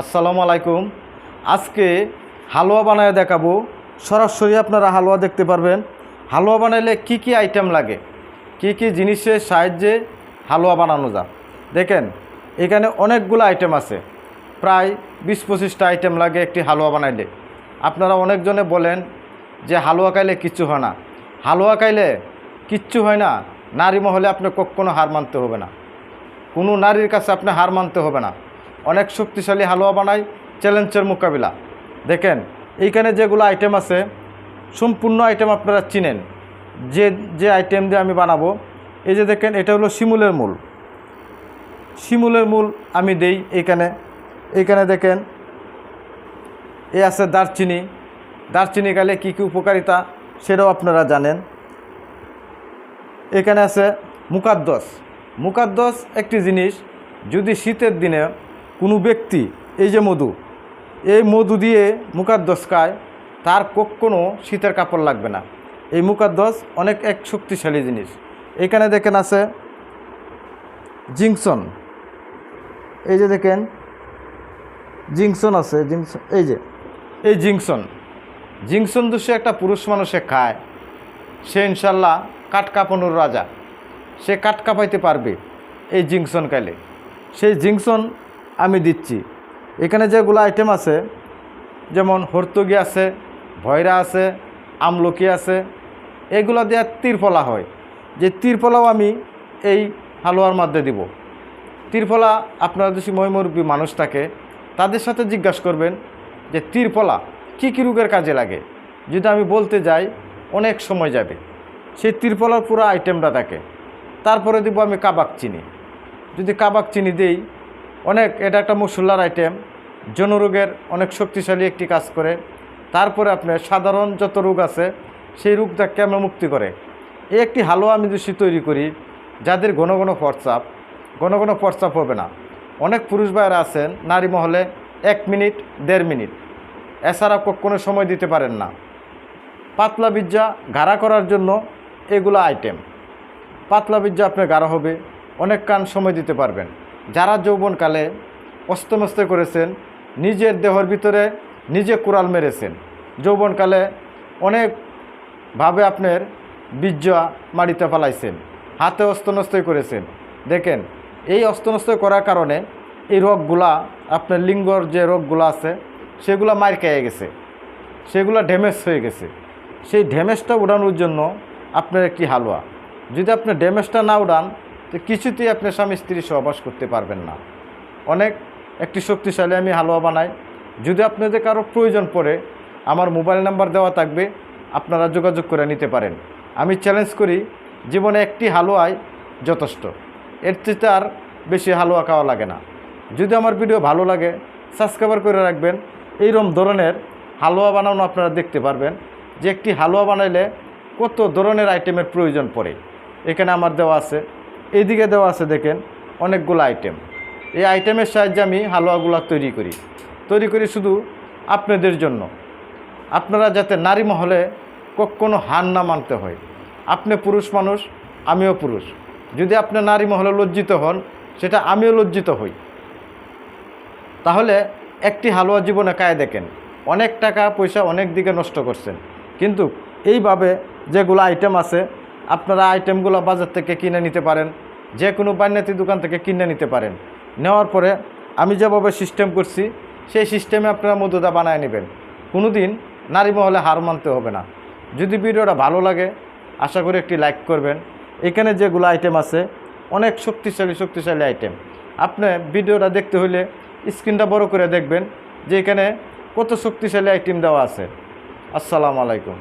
আসসালামু আলাইকুম। আজকে হালুয়া বানায় দেখাবো। সরাসরি আপনারা হালুয়া দেখতে পারবেন। হালুয়া বানাইলে কি কি আইটেম লাগে? কি কি জিনিসের সাহায্যে হালুয়া বানানো যায়? দেখেন, এখানে অনেকগুলো আইটেম আছে। প্রায় বিশ পঁচিশটা আইটেম লাগে একটি হালুয়া বানাইলে। আপনারা অনেকজনে বলেন যে হালুয়া খাইলে কিচ্ছু হয় না। হালুয়া খাইলে কিচ্ছু হয় না। নারী মহলে আপনি কখনো হার মানতে হবে না। কোনো নারীর কাছে আপনি হার মানতে হবে না। অনেক শক্তিশালী হালুয়া বানায় চ্যালেঞ্জের মোকাবিলা। দেখেন, এইখানে যেগুলো আইটেম আছে, সম্পূর্ণ আইটেম আপনারা চিনেন। যে যে আইটেম দিয়ে আমি বানাবো, এই যে দেখেন, এটা হলো শিমুলের মূল। শিমুলের মূল আমি দেই এইখানে। এইখানে দেখেন, এ আছে দারচিনি। দারচিনি গালে কী কী উপকারিতা সেটাও আপনারা জানেন। এখানে আছে মুকাদ্দস। মুকাদ্দস একটি জিনিস, যদি শীতের দিনে কোনো ব্যক্তি, এই যে মধু, এই মধু দিয়ে মুকাদ্দস খায়, তার কখনো শীতের কাপড় লাগবে না। এই মুকাদ্দস অনেক এক শক্তিশালী জিনিস। এখানে দেখেন আছে জিংসন। এই যে দেখেন, জিংসন আছে, জিংসন, এই যে, এই জিংসন। জিংসন দোষে একটা পুরুষ মানুষে খায়। সে ইনশাল্লাহ কাঠ রাজা। সে কাঠ কাঁপাইতে পারবে এই জিংসন কাইলে সেই জিংসন আমি দিচ্ছি। এখানে যেগুলো আইটেম আছে, যেমন হর্তগি আছে, ভয়রা আছে, আমলকি আছে, এগুলো দেওয়া তিরফলা হয়। যে তিরফলাও আমি এই হালুয়ার মধ্যে দিব। তিরফলা আপনারা যদি ময়মুরব্বী মানুষ থাকে, তাদের সাথে জিজ্ঞাসা করবেন যে তিরফলা কী কী রোগের কাজে লাগে। যদি আমি বলতে যাই, অনেক সময় যাবে। সেই তিরফলার পুরো আইটেমটা থাকে তারপরে দিব আমি কাবাক চিনি। যদি কাবাক চিনি দেই অনেক, এটা একটা মশলার আইটেম জনরোগের অনেক শক্তিশালী একটি কাজ করে। তারপরে আপনার সাধারণ যত রোগ আছে, সেই রোগটা কেমন মুক্তি করে। এই একটি হালুয়া আমি যদি তৈরি করি, যাদের ঘন ঘন ফরচাপ ঘন ঘন ফরচাপ হবে না। অনেক পুরুষ ভাইয়েরা আছেন, নারী মহলে এক মিনিট, দেড় মিনিট। এছাড়া কোনো সময় দিতে পারেন না। পাতলা বিজ্জা গাঢ়া করার জন্য এগুলো আইটেম পাতলা বিজ্জা আপনার গাঢ় হবে, অনেক কান সময় দিতে পারবেন। যারা যৌবনকালে অস্তমস্ত করেছেন, নিজের দেহর ভিতরে নিজে কুড়াল মেরেছেন। যৌবনকালে অনেকভাবে আপনার বীর্যা মাটিতে ফেলাইছেন, হাতে অস্তনস্তই করেছেন। দেখেন, এই অস্তনস্ত করার কারণে এই রোগগুলা, আপনার লিঙ্গর যে রোগগুলো আছে, সেগুলো মার খেয়ে গেছে। সেগুলো ড্যামেজ হয়ে গেছে। সেই ড্যামেজটা উড়ানোর জন্য আপনার একটি হালুয়া? যদি আপনি ড্যামেজটা না উড়ান তো কিছুতেই আপনি স্বামী স্ত্রী সহবাস করতে পারবেন না। অনেক, একটি শক্তিশালী আমি হালুয়া বানাই। যদি আপনাদের কারও প্রয়োজন পড়ে, আমার মোবাইল নাম্বার দেওয়া থাকবে, আপনারা যোগাযোগ করে নিতে পারেন। আমি চ্যালেঞ্জ করি, জীবনে একটি হালুয়াই যথেষ্ট। এর চেয়ে আর বেশি হালুয়া খাওয়া লাগে না। যদি আমার ভিডিও ভালো লাগে সাবস্ক্রাইবার করে রাখবেন। এইরকম ধরনের হালুয়া বানানো আপনারা দেখতে পারবেন যে একটি হালুয়া বানাইলে কত ধরনের আইটেমের প্রয়োজন পড়ে। এখানে আমার দেওয়া আছে এইদিকে দেওয়া আছে দেখেন, অনেকগুলো আইটেম এই আইটেমের সাহায্যে আমি হালুয়াগুলো তৈরি করি। তৈরি করি শুধু আপনাদের জন্য। আপনারা যাতে নারী মহলে কখনো হার না মানতে হয়। আপনি পুরুষ মানুষ, আমিও পুরুষ। যদি আপনি নারী মহলে লজ্জিত হন, সেটা আমিও লজ্জিত হই। তাহলে একটি হালুয়া জীবনে কায় দেখেন, অনেক টাকা পয়সা অনেক দিকে নষ্ট করছেন। কিন্তু এইভাবে যেগুলো আইটেম আছে আপনারা আইটেমগুলো বাজার থেকে কিনে নিতে পারেন, যে কোনো বান্যাতি দোকান থেকে কিনে নিতে পারেন। নেওয়ার পরে আমি যেভাবে সিস্টেম করছি, সেই সিস্টেমে আপনারা মধুদা বানায় নেবেন। কোনো দিন নারী মহলে হার মানতে হবে না। যদি ভিডিওটা ভালো লাগে, আশা করি একটি লাইক করবেন। এখানে যেগুলো আইটেম আছে, অনেক শক্তিশালী শক্তিশালী আইটেম আপনি ভিডিওটা দেখতে হলে স্ক্রিনটা বড় করে দেখবেন যে এখানে কত শক্তিশালী আইটেম দেওয়া আছে। আসসালামু আলাইকুম।